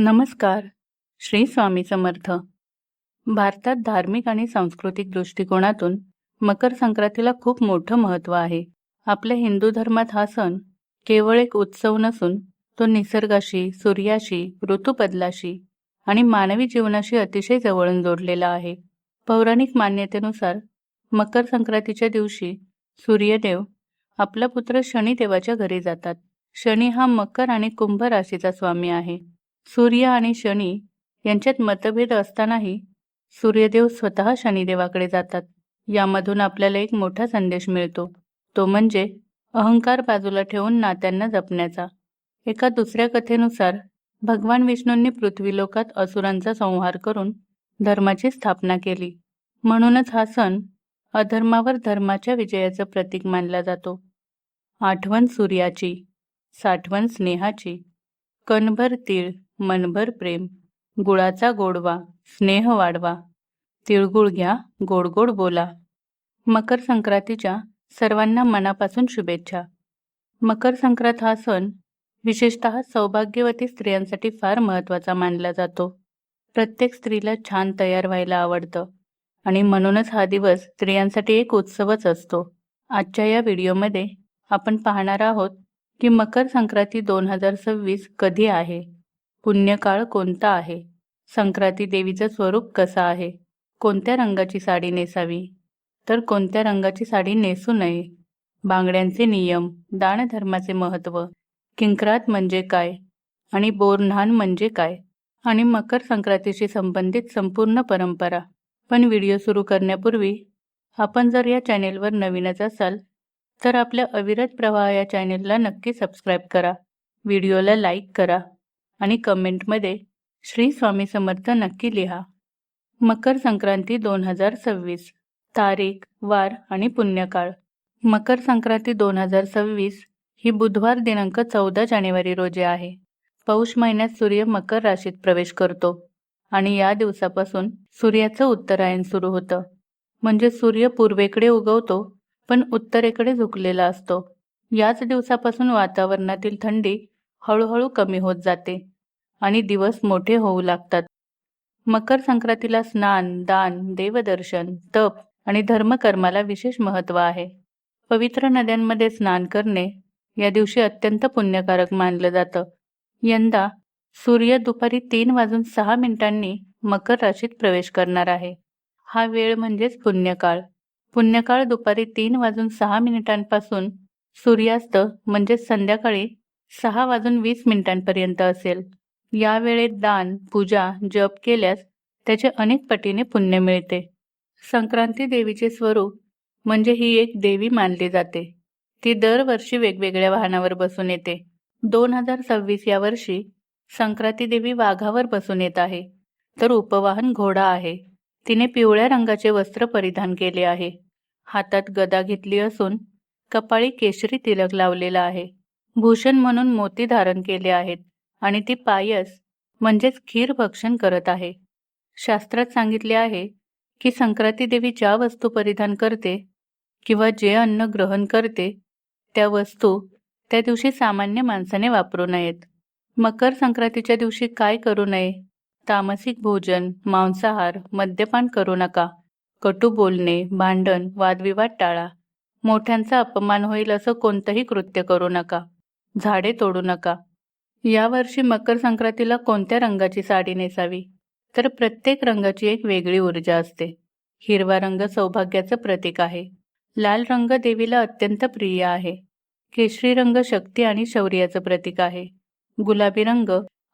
नमस्कार. श्री स्वामी समर्थ. भारतात धार्मिक आणि सांस्कृतिक दृष्टिकोनातून मकर संक्रांतीला खूप मोठं महत्त्व आहे. आपल्या हिंदू धर्मात हा सण केवळ एक उत्सव नसून तो निसर्गाशी सूर्याशी ऋतुबदलाशी आणि मानवी जीवनाशी अतिशय जवळून जोडलेला आहे. पौराणिक मान्यतेनुसार मकर संक्रांतीच्या दिवशी सूर्यदेव आपला पुत्र शनिदेवाच्या घरी जातात. शनी हा मकर आणि कुंभ राशीचा स्वामी आहे. सूर्य आणि शनी यांच्यात मतभेद असतानाही सूर्यदेव स्वतः शनिदेवाकडे जातात. यामधून आपल्याला एक मोठा संदेश मिळतो. तो म्हणजे अहंकार बाजूला ठेवून नात्यांना जपण्याचा. एका दुसऱ्या कथेनुसार भगवान विष्णूंनी पृथ्वीलोकात असुरांचा संहार करून धर्माची स्थापना केली. म्हणूनच हा सण अधर्मावर धर्माच्या विजयाचं प्रतीक मानला जातो. आठवण सूर्याची साठवण स्नेहाची कणभर तीळ मनभर प्रेम. गुळाचा गोडवा स्नेह वाढवा. तिळगुळ घ्या गोड गोड बोला. मकर संक्रांतीच्या सर्वांना मनापासून शुभेच्छा. मकर संक्रांत हा सण विशेषतः सौभाग्यवती स्त्रियांसाठी फार महत्त्वाचा मानला जातो. प्रत्येक स्त्रीला छान तयार व्हायला आवडतं आणि म्हणूनच हा दिवस स्त्रियांसाठी एक उत्सवच असतो. आजच्या या व्हिडिओमध्ये आपण पाहणार आहोत की मकर संक्रांती दोन हजार सव्वीस कधी आहे? पुण्यकाळ कोणता आहे? संक्रांती देवीचं स्वरूप कसं आहे? कोणत्या रंगाची साडी नेसावी? तर कोणत्या रंगाची साडी नेसू नये? बांगड्यांचे नियम दानधर्माचे महत्त्व किंक्रात म्हणजे काय? आणि बोरन्हान म्हणजे काय? आणि मकर संक्रांतीशी संबंधित संपूर्ण परंपरा. पण व्हिडिओ सुरू करण्यापूर्वी आपण जर या चॅनेलवर नवीनच असाल तर आपल्या अविरत प्रवाह या चॅनेलला नक्की सबस्क्राईब करा. व्हिडिओला लाईक करा. आणि कमेंटमध्ये श्री स्वामी समर्थ नक्की लिहा. मकर संक्रांती दोन हजार सव्वीस. तारीख वार आणि पुण्यकाळ. मकर संक्रांती दोन हजार सव्वीस ही बुधवार दिनांक चौदा जानेवारी रोजी आहे. पौष महिन्यात सूर्य मकर राशीत प्रवेश करतो आणि या दिवसापासून सूर्याचं उत्तरायण सुरू होतं. म्हणजे सूर्य पूर्वेकडे उगवतो पण उत्तरेकडे झुकलेला असतो. याच दिवसापासून वातावरणातील थंडी हळूहळू कमी होत जाते आणि दिवस मोठे होऊ लागतात. मकर संक्रांतीला स्नान दान देवदर्शन तप आणि धर्मकर्माला विशेष महत्त्व आहे. पवित्र नद्यांमध्ये स्नान करणे या दिवशी अत्यंत पुण्यकारक मानलं जातं. यंदा सूर्य दुपारी तीन वाजून सहा मिनिटांनी मकर राशीत प्रवेश करणार आहे. हा वेळ म्हणजेच पुण्यकाळ. पुण्यकाळ दुपारी तीन वाजून सहा मिनिटांपासून सूर्यास्त म्हणजेच संध्याकाळी सहा वाजून वीस मिनिटांपर्यंत असेल. या वेळेत दान पूजा जप केल्यास त्याचे अनेक पटीने पुण्य मिळते. संक्रांती देवीचे स्वरूप म्हणजे ही एक देवी मानली जाते. ती दरवर्षी वेगवेगळ्या वाहनावर बसून येते. दोन हजार सव्वीस या वर्षी संक्रांती देवी वाघावर बसून येत आहे. तर उपवाहन घोडा आहे. तिने पिवळ्या रंगाचे वस्त्र परिधान केले आहे. हातात गदा घेतली असून कपाळी केशरी तिलक लावलेला आहे. भूषण म्हणून मोती धारण केले आहेत आणि ती पायस म्हणजेच खीर भक्षण करत आहे. शास्त्रात सांगितले आहे की संक्रांती देवी ज्या वस्तू परिधान करते किंवा जे अन्न ग्रहण करते त्या वस्तू त्या दिवशी सामान्य माणसाने वापरू नयेत. मकर संक्रांतीच्या दिवशी काय करू नये? तामसिक भोजन मांसाहार मद्यपान करू नका. कटू बोलणे भांडण वादविवाद टाळा. मोठ्यांचा अपमान होईल असं कोणतंही कृत्य करू नका. झाडे तोडू नका. यावर्षी मकर संक्रांतीला कोणत्या रंगाची साडी नेसावी? तर प्रत्येक रंगाची एक वेगळी ऊर्जा असते. हिरवा रंग सौभाग्याचं प्रतीक आहे. लाल रंग देवीला अत्यंत प्रिय आहे. केशरी रंग शक्ती आणि शौर्याचं प्रतीक आहे. गुलाबी रंग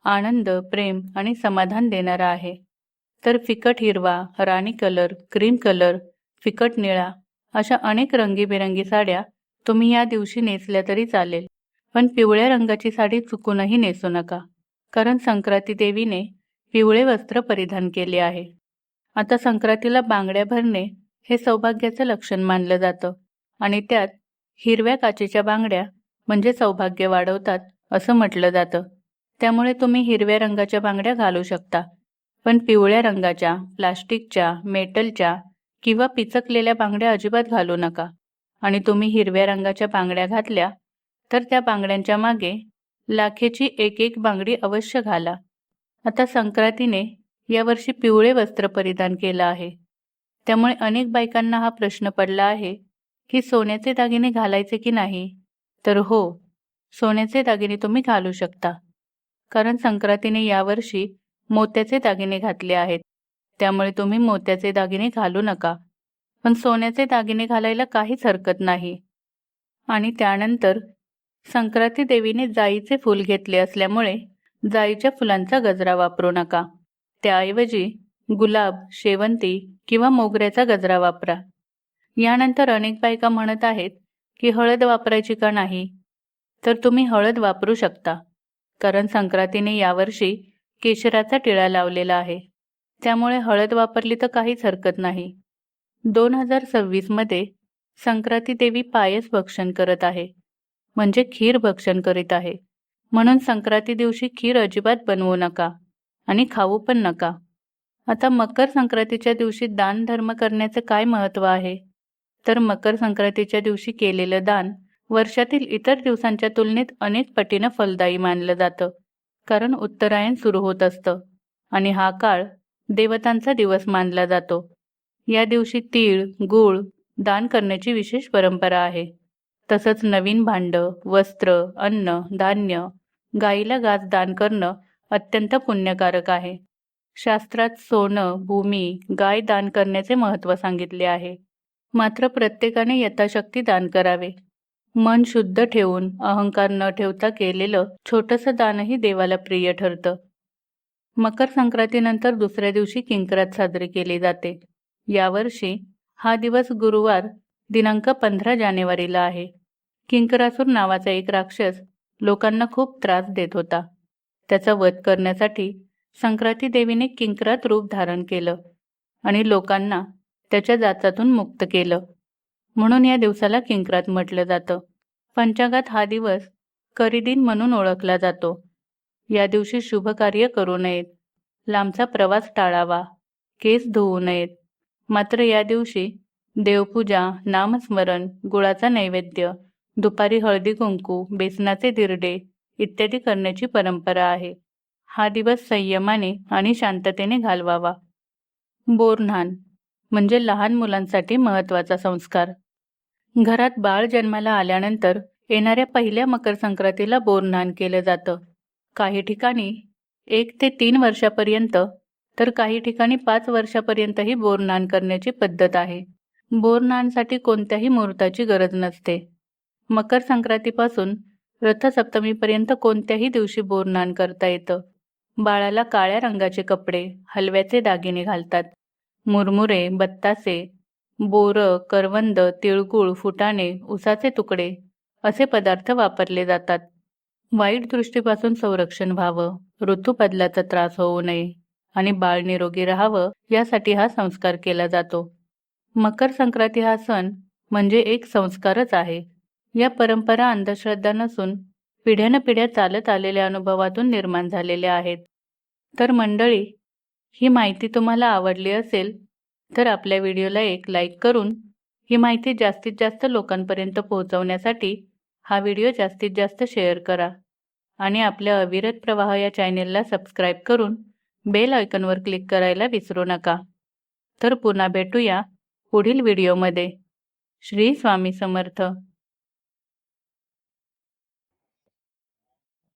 आनंद प्रेम आणि समाधान देणारा आहे. तर फिकट हिरवा राणी कलर क्रीम कलर फिकट निळा अशा अनेक रंगीबेरंगी साड्या तुम्ही या दिवशी नेसल्या तरी चालेल. पण पिवळ्या रंगाची साडी चुकूनही नेसू नका कारण संक्रांती देवीने पिवळे वस्त्र परिधान केले आहे. आता संक्रांतीला बांगड्या भरणे हे सौभाग्याचं लक्षण मानलं जातं आणि त्यात हिरव्या काचेच्या बांगड्या म्हणजे सौभाग्य वाढवतात असं म्हटलं जातं. त्यामुळे तुम्ही हिरव्या रंगाच्या बांगड्या घालू शकता पण पिवळ्या रंगाच्या प्लास्टिकच्या मेटलच्या किंवा पिचकलेल्या बांगड्या अजिबात घालू नका आणि तुम्ही हिरव्या रंगाच्या बांगड्या घातल्या तर त्या बांगड्यांच्या मागे लाखेची एक एक बांगडी अवश्य घाला. आता संक्रांतीने यावर्षी पिवळे वस्त्र परिधान केलं आहे. त्यामुळे अनेक बायकांना हा प्रश्न पडला आहे की सोन्याचे दागिने घालायचे की नाही? तर हो सोन्याचे दागिने तुम्ही घालू शकता. कारण संक्रांतीने यावर्षी मोत्याचे दागिने घातले आहेत. त्यामुळे तुम्ही मोत्याचे दागिने घालू नका. पण सोन्याचे दागिने घालायला काहीच हरकत नाही. आणि त्यानंतर संक्रांती देवीने जाईचे फूल घेतले असल्यामुळे जाईच्या फुलांचा गजरा वापरू नका. त्याऐवजी गुलाब शेवंती किंवा मोगऱ्याचा गजरा वापरा. यानंतर अनेक बायका म्हणत आहेत की हळद वापरायची का नाही? तर तुम्ही हळद वापरू शकता. कारण संक्रांतीने यावर्षी केशराचा टिळा लावलेला आहे. त्यामुळे हळद वापरली तर काहीच हरकत नाही. दोन हजार सव्वीसमध्ये संक्रांती देवी पायस भक्षण करत आहे. म्हणजे खीर भक्षण करीत आहे. म्हणून संक्रांती दिवशी खीर अजिबात बनवू नका आणि खाऊ पण नका. आता मकर संक्रांतीच्या दिवशी दान धर्म करण्याचं काय महत्त्व आहे? तर मकर संक्रांतीच्या दिवशी केलेलं दान वर्षातील इतर दिवसांच्या तुलनेत अनेक पटीनं फलदायी मानलं जातं. कारण उत्तरायण सुरू होत असतं आणि हा काळ देवतांचा दिवस मानला जातो. या दिवशी तीळ गूळ दान करण्याची विशेष परंपरा आहे. तसंच नवीन भांडं वस्त्र अन्न धान्य गाईला गाज दान करणं अत्यंत पुण्यकारक आहे. शास्त्रात सोनं भूमी गाय दान करण्याचे महत्त्व सांगितले आहे. मात्र प्रत्येकाने यथाशक्ती दान करावे. मन शुद्ध ठेवून अहंकार न ठेवता केलेलं छोटंसं दानही देवाला प्रिय ठरतं. मकर संक्रांतीनंतर दुसऱ्या दिवशी किंकरात साजरी केली जाते. यावर्षी हा दिवस गुरुवार दिनांक पंधरा जानेवारीला आहे. किंकरासूर नावाचा एक राक्षस लोकांना खूप त्रास देत होता. त्याचा वध करण्यासाठी संक्रांती देवीने किंकरात रूप धारण केलं आणि लोकांना त्याच्या जाचातून मुक्त केलं. म्हणून या दिवसाला किंकरात म्हटलं जातं. पंचांगात हा दिवस करिदिन म्हणून ओळखला जातो. या दिवशी शुभ कार्य करू नयेत. लांबचा प्रवास टाळावा. केस धुवू नयेत. मात्र या दिवशी देवपूजा नामस्मरण गुळाचा नैवेद्य दुपारी हळदी कुंकू बेसनाचे दिरडे इत्यादी करण्याची परंपरा आहे. हा दिवस संयमाने आणि शांततेने घालवावा. बोरन्हान म्हणजे लहान मुलांसाठी महत्त्वाचा संस्कार. घरात बाळ जन्माला आल्यानंतर येणाऱ्या पहिल्या मकर संक्रांतीला बोरन्हान केलं जातं. काही ठिकाणी एक ते तीन वर्षापर्यंत तर काही ठिकाणी पाच वर्षापर्यंतही बोरनान करण्याची पद्धत आहे. बोरनानसाठी कोणत्याही मुहूर्ताची गरज नसते. मकर संक्रांतीपासून रथसप्तमीपर्यंत कोणत्याही दिवशी बोरनान करता येतं. बाळाला काळ्या रंगाचे कपडे हलव्याचे दागिने घालतात. मुरमुरे बत्तासे बोरं करवंद तिळगुळ फुटाणे उसाचे तुकडे असे पदार्थ वापरले जातात. वाईट दृष्टीपासून संरक्षण व्हावं ऋतुबदलाचा त्रास होऊ नये आणि बाळ निरोगी राहावं यासाठी हा संस्कार केला जातो. मकर संक्रांती हा सण म्हणजे एक संस्कारच आहे. या परंपरा अंधश्रद्धा नसून पिढ्यानपिढ्या चालत आलेल्या अनुभवातून निर्माण झालेल्या आहेत. तर मंडळी ही माहिती तुम्हाला आवडली असेल तर आपल्या व्हिडिओला एक लाईक करून ही माहिती जास्तीत जास्त लोकांपर्यंत पोहोचवण्यासाठी हा व्हिडिओ जास्तीत जास्त शेअर करा आणि आपल्या अविरत प्रवाह या चॅनेलला सबस्क्राईब करून बेल आयकनवर क्लिक करायला विसरू नका. तर पुन्हा भेटूया पुढील व्हिडिओमध्ये. श्री स्वामी समर्थ.